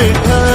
விட்டது